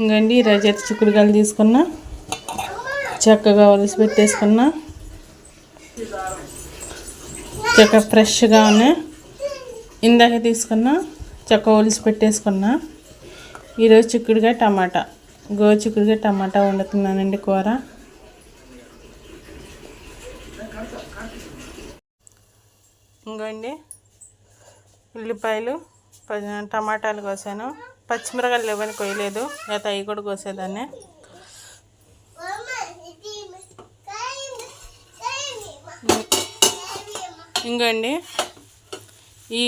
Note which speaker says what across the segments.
Speaker 1: ఇంకండి ఈరోజు అయితే చిక్కుడుకాయలు తీసుకున్నా. చక్కగా ఒలిసి పెట్టేసుకున్నా. చెక్క ఫ్రెష్గా ఉన్నాయి ఇందాక తీసుకున్నా చక్క ఒలిసి పెట్టేసుకున్నా. ఈరోజు చిక్కుడుగా టమాటా. గో చిక్కుడుకాయ టమాటా వండుతున్నానండి కూర. ఇంకోండి ఉల్లిపాయలు టమాటాలు కోసాను. పచ్చిమిరకాయలు ఇవ్వని కొయ్యలేదు. లేకపోతే అవి కూడా కోసేదాన్ని. ఇంకండి ఈ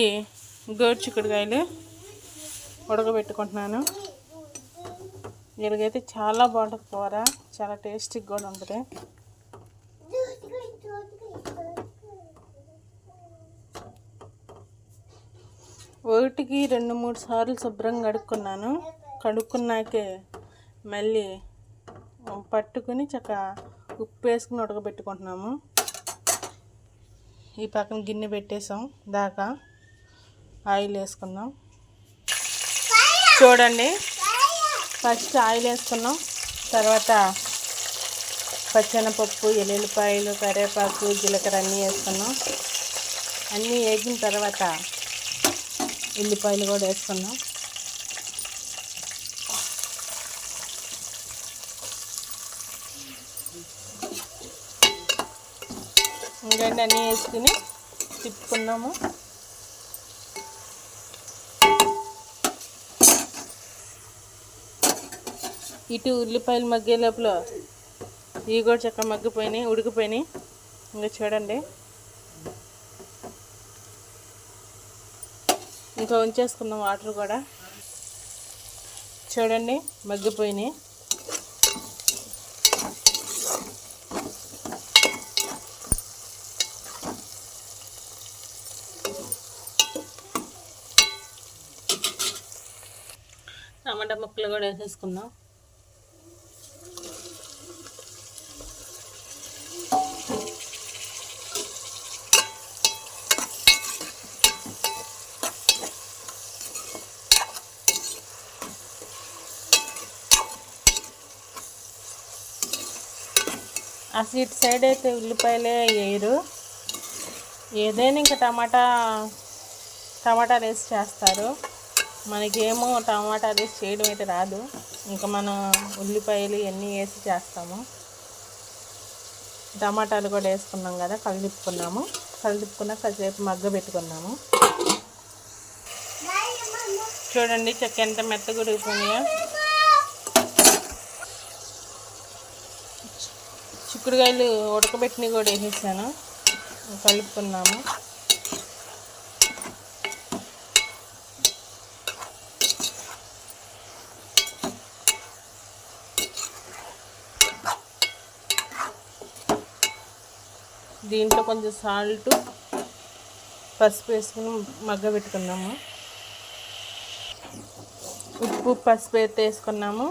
Speaker 1: గోరు చిక్కుడుకాయలు ఉడకబెట్టుకుంటున్నాను. ఇలాగైతే చాలా బాగుంటుంది కూర. చాలా టేస్టీగా కూడా ఉంటుంది. ఒకటికి రెండు మూడు సార్లు శుభ్రంగా కడుక్కున్నాను. కడుక్కున్నాకే మళ్ళీ పట్టుకుని చక్క ఉప్పు వేసుకుని ఉడకబెట్టుకుంటున్నాము. ఈ పక్కన గిన్నె పెట్టేసాం దాకా ఆయిల్ వేసుకుందాం. చూడండి. ఫస్ట్ ఆయిల్ వేసుకున్నాం. తర్వాత పచ్చెనపప్పు ఎల్లుల్లిపాయలు కరివేపాకు జీలకర్ర అన్నీ వేసుకున్నాం. అన్నీ వేగిన తర్వాత ఉల్లిపాయలు కూడా వేసుకున్నాం. ఇంకండి అన్నీ వేసుకుని తిప్పుకున్నాము. ఇటు ఉల్లిపాయలు మగ్గే లోపల ఇవి కూడా చక్కగా మగ్గిపోయినాయి ఉడికిపోయినాయి. ఇంకా చూడండి. ఇంకా ఉంచేసుకుందాం వాటర్ కూడా. చూడండి మగ్గిపోయినాయి. టమాటా ముక్కలు కూడా వేసేసుకుందాం. అసలు ఇటు సైడ్ అయితే ఉల్లిపాయలే వేయరు. ఏదైనా ఇంకా టమాటా టమాటాలు వేసి చేస్తారు. మనకేమో టమాటాలు వేసి చేయడం అయితే రాదు. ఇంకా మనం ఉల్లిపాయలు ఇవన్నీ వేసి చేస్తాము. టమాటాలు కూడా వేసుకున్నాం కదా కలిదిప్పుకున్నాము కలిదిప్పుకున్న కాసేపు మగ్గ పెట్టుకున్నాము. చూడండి చెక్క ఎంత మెత్తగా ఉడికిపోయినాయో చిక్కుడుకాయలు ఉడకబెట్టినవి కూడా వేసేసాను. కలుపుకున్నాము. దీంట్లో కొంచెం సాల్ట్ పసుపు వేసుకుని మగ్గ పెట్టుకున్నాము ఉప్పు పసుపు అయితే వేసుకున్నాము.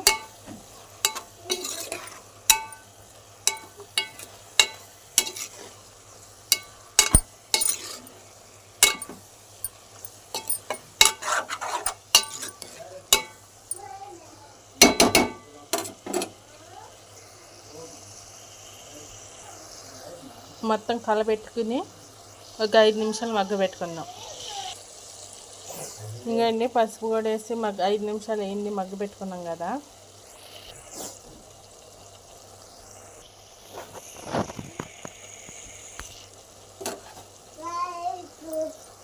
Speaker 1: మొత్తం కలబెట్టుకుని ఒక ఐదు నిమిషాలు మగ్గ పెట్టుకుందాం ఇంకండి పసుపు కూడా వేసి మగ్గ ఐదు నిమిషాలు అయింది మగ్గ పెట్టుకున్నాం కదా.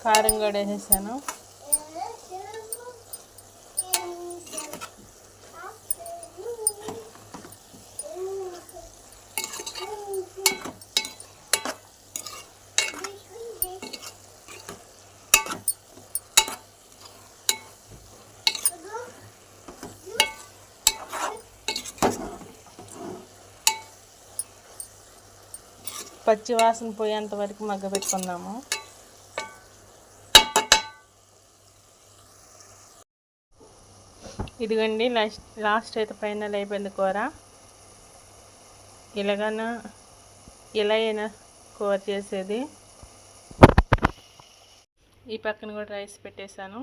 Speaker 1: కారం కూడా వేసేసాను. పచ్చి వాసన పోయేంత వరకు మగ్గ పెట్టుకుందాము ఇదిగండి లాస్ట్ లాస్ట్ అయితే పైన అయిపోయింది కూర. ఇలాగైనా ఇలా అయినా కూర చేసేది. ఈ పక్కన కూడా రైస్ పెట్టేశాను.